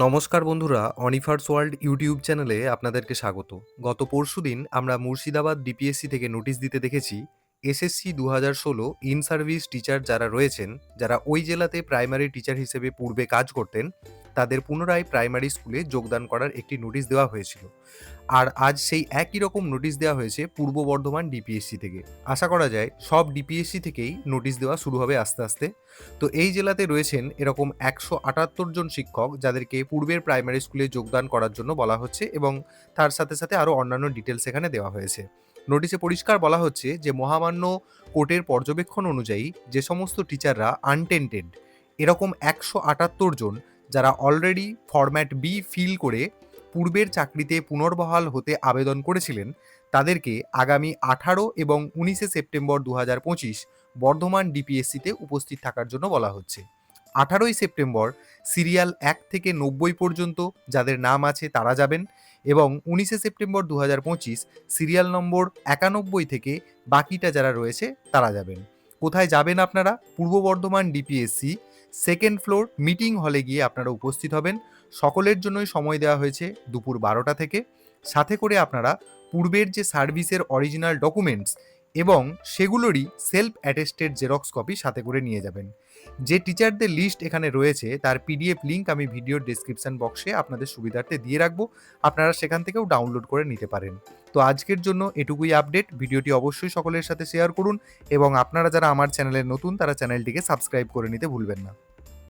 নমস্কার বন্ধুরা অনিফার্স world YouTube চ্যানেলে আপনাদেরকে স্বাগত। গত পরশু দিন আমরা মুর্শিদাবাদ ডিপিএসসি থেকে নোটিশ দিতে দেখেছি এসএসসি দু হাজার ষোলো ইন সার্ভিস টিচার যারা রয়েছেন, যারা ওই জেলাতে প্রাইমারি টিচার হিসেবে পূর্বে কাজ করতেন তাদের পুনরায় প্রাইমারি স্কুলে যোগদান করার একটি নোটিশ দেওয়া হয়েছিল। আর আজ সেই একই রকম নোটিশ দেওয়া হয়েছে পূর্ব বর্ধমান ডিপিএসসি থেকে। আশা করা যায় সব ডিপিএসসি থেকেই নোটিশ দেওয়া শুরু হবে আস্তে আস্তে। তো এই জেলাতে রয়েছেন এরকম একশো আটাত্তর জন শিক্ষক যাদেরকে পূর্বের প্রাইমারি স্কুলে যোগদান করার জন্য বলা হচ্ছে এবং তার সাথে সাথে আরও অন্যান্য ডিটেলস এখানে দেওয়া হয়েছে। নোটিশে পরিষ্কার বলা হচ্ছে যে মহামান্য কোর্টের পর্যবেক্ষণ অনুযায়ী যে সমস্ত টিচাররা আনটেন্টেড, এরকম একশো আটাত্তর জন যারা অলরেডি ফরম্যাট বি ফিল করে পূর্বের চাকরিতে পুনর্বহাল হতে আবেদন করেছিলেন, তাদেরকে আগামী আঠারো এবং উনিশে সেপ্টেম্বর দু হাজার পঁচিশ বর্ধমান ডিপিএসসিতে উপস্থিত থাকার জন্য বলা হচ্ছে। আঠারোই সেপ্টেম্বর সিরিয়াল এক থেকে নব্বই পর্যন্ত, যাদের নাম আছে তারা যাবেন এবং উনিশে সেপ্টেম্বর দু হাজার পঁচিশ সিরিয়াল নম্বর একানব্বই থেকে বাকিটা যারা রয়েছে তারা যাবেন। কোথায় যাবেন আপনারা? Purba Bardhaman DPSC second floor meeting হলে গিয়ে আপনারা উপস্থিত হবেন। সকলের জন্যই সময় দেওয়া হয়েছে দুপুর বারোটা থেকে। সাথে করে আপনারা পূর্বের যে সার্ভিসের অরিজিনাল ডকুমেন্টস এবং সেগুলোরই সেলফ অ্যাটেস্টেড জেরক্স কপি সাথে করে নিয়ে যাবেন। যে টিচারদের লিস্ট এখানে রয়েছে, তার পিডিএফ লিঙ্ক আমি ভিডিওর ডেসক্রিপশন বক্সে আপনাদের সুবিধার্থে দিয়ে রাখব। আপনারা সেখান থেকেও ডাউনলোড করে নিতে পারেন। তো আজকের জন্য এটুকুই আপডেট ভিডিওটি অবশ্যই সকলের সাথে শেয়ার করুন এবং আপনারা যারা আমার চ্যানেলের নতুন, তারা চ্যানেলটিকে সাবস্ক্রাইব করে নিতে ভুলবেন না।